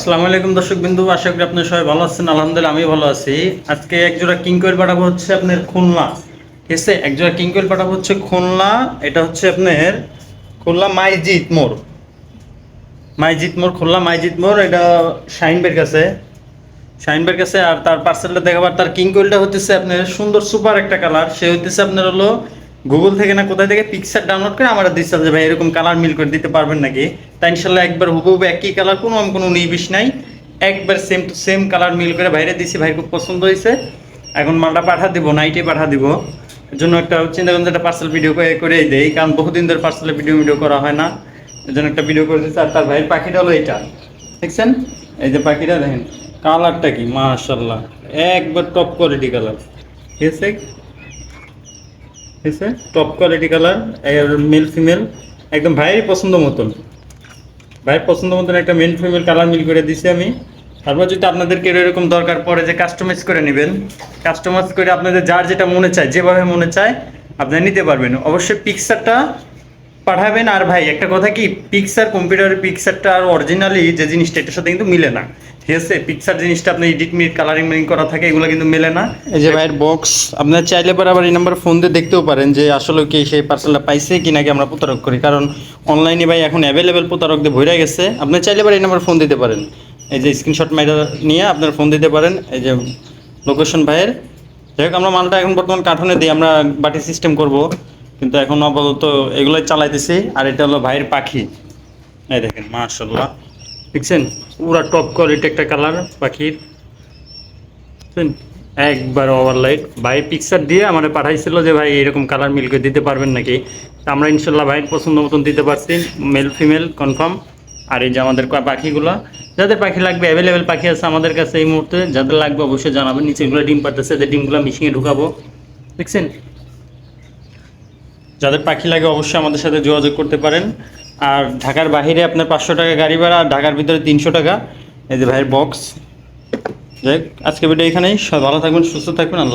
আসসালামু আলাইকুম দর্শক বিন্দু, আশা করি আপনি সবাই ভালো আছেন। আলহামদুলিল্লাহ আমি ভালো আছি। আজকে এক জোড়া কিংকোয়েল পাঠাবো হচ্ছে আপনার খুলনা। ঠিক আছে? এক জোড়া কিংকোয়েল পাঠাবো হচ্ছে খুলনা। এটা হচ্ছে আপনার খুলনা মাইজিৎ মোড়। মাইজিৎ মোড়, খুলনা মাইজিৎ মোড়। এটা শাহিনবের কাছে। শাহিনবের কাছে। আর তার পার্সেলটা দেখাবার, তার কিংকোয়েলটা হচ্ছে আপনার সুন্দর সুপার একটা কালার সে হচ্ছে আপনার হলো গুগল থেকে না কোথায় থেকে পিকচার ডাউনলোড করে আমরা দিচ্ছি যে ভাই এরকম কালার মিল করে দিতে পারবেন নাকি? তাই ইনশাল্লাহ একবার হুবহু একই কালার কোনো আমি কোনো নিবিস নাই। একবার সেম টু সেম কালার মিল করে বাইরে দিছি, ভাই খুব পছন্দ হয়েছে। এখন মালটা পাঠা দিব নাইটে পাঠা দিব। জন্য একটা চিন্তা যে একটা পার্সেল ভিডিও করে করেই দেই, কারণ বহুদিন ধরে পার্সেলের ভিডিও ভিডিও করা হয় না। এর জন্য একটা ভিডিও করে দিচ্ছি আর তার ভাইয়ের পাখিটা হলো এটা। দেখছেন? এই যে পাখিটা দেখেন কালারটা কি মাশাল্লাহ একবার টপ কোয়ালিটি কালার ঠিক আছে? Top quality colour male female একদম ভাইয়েরই পছন্দ মতন। ভাইয়ের পছন্দ মতন একটা মেল ফিমেল কালার মিল করে দিছি আমি। তারপর যদি আপনাদেরকে এরকম দরকার পড়ে যে কাস্টমাইজ করে নেবেন কাস্টমাইজ করে আপনাদের যার যেটা মনে চায়, যেভাবে মনে চায় আপনারা নিতে পারবেন। অবশ্যই পিকচারটা পাঠাবেন। আর ভাই, একটা কথা কি? পিকচার কম্পিউটারের পিকচারটা আর অরিজিনালি যে জিনিসটা, এটার সাথে কিন্তু মিলে না। ঠিক আছে? পিকচার জিনিসটা আপনি এডিট মিট কালারিং মিলিং করা থাকে, এগুলো কিন্তু মেলে না। এই যে ভাইয়ের বক্স আপনার চাইলে পরে আবার এই নাম্বার ফোন দিয়ে দেখতেও পারেন যে আসলে কি সেই পার্সেলটা পাইছে, কি নাকি আমরা প্রতারক করি। কারণ অনলাইনে ভাই এখন অ্যাভেলেবেল প্রতারকদের ভরে গেছে। আপনি চাইলে পরে এই নাম্বার ফোন দিতে পারেন। এই যে স্ক্রিনশট মাইরা নিয়ে আপনার ফোন দিতে পারেন। এই যে লোকেশন ভাইয়ের। যাই হোক, আমরা মালটা এখন বর্তমান কার্টুনে দিই, আমরা বাটি সিস্টেম করব। কিন্তু এখন আপাতত এগুলোই চালাইতেছি, আর এটা হলো ভাইয়ের পাখি। এই দেখেন মাশাল্লাহ দেখছেন? পুরা টপ কোয়ালিটি একটা কালার পাখির? একবার ওভারলাইট ভাই পিকচার দিয়ে আমাদের পাঠাইছিল যে, ভাই, এরকম কালার মিল করে দিতে পারবেন নাকি? আমরা ইনশাল্লাহ ভাইয়ের পছন্দ মতন দিতে পারছি মেল ফিমেল কনফার্ম আর এই যে আমাদের পাখিগুলো, যাদের পাখি লাগবে অ্যাভেলেবেল পাখি আছে আমাদের কাছে এই মুহূর্তে। যাদের লাগবে অবশ্যই জানাবেন। নিচে এগুলো ডিম পাঠাচ্ছে যে ডিমগুলো মিশিয়ে ঢুকাবো। দেখছেন? যাদের পাখি লাগে অবশ্যই আমাদের সাথে যোগাযোগ করতে পারেন। আর ঢাকার বাহিরে আপনার পাঁচশো টাকা গাড়ি ভাড়া আর ঢাকার ভিতরে তিনশো টাকা। এই যে ভাইয়ের বক্স যাই আজকে ভিডিও এখানেই। ভালো থাকবেন, সুস্থ থাকবেন, আল্লাহ